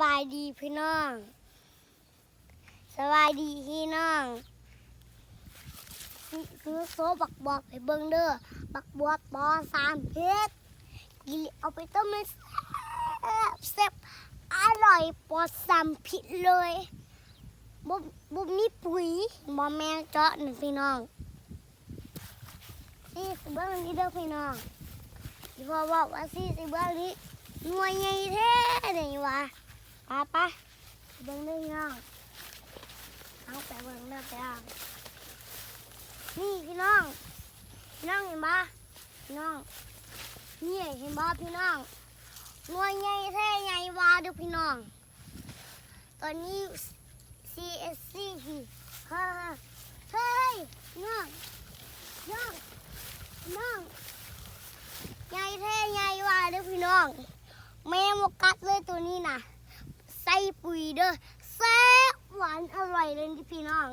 บายดีพี่น้อง สบายดีพี่น้องคือโซบักบอบให้เบิ่งเด้อ บักบอบปอสามเพชรกินเอาไปต้มเลยแซ่บอร่อยปอดสารพิษเลยบ่บ่มีปุ๋ยบ่แมงเจาะหนึ่งพี่น้อง นี่สิเบิ่งนี่เด้อพี่น้องที่พ่อบอกว่าสิสิเบิ่งนี้หน่วยใหญ่แท้นี่วะไปไปเบิ่งเด้อพี่น้องเอาไปเบิ่งเด้อไปอ่างนี่พี่น้องพี่น้องเห็นปะพี่น้องนี่เห็นปะพี่น้องหน่วยใหญ่แท้ใหญ่วาด้อพี่น้อง ตอนนี้ CSC ฮ่าฮ่าเฮ้ยน้องน้องน้องใหญ่แท้ใหญ่วาด้อพี่น้องแม่มกัดเลยตัวนี้นะ ปุ๋ยเด้อแซ่บหวานอร่อยเลยพี่น้อง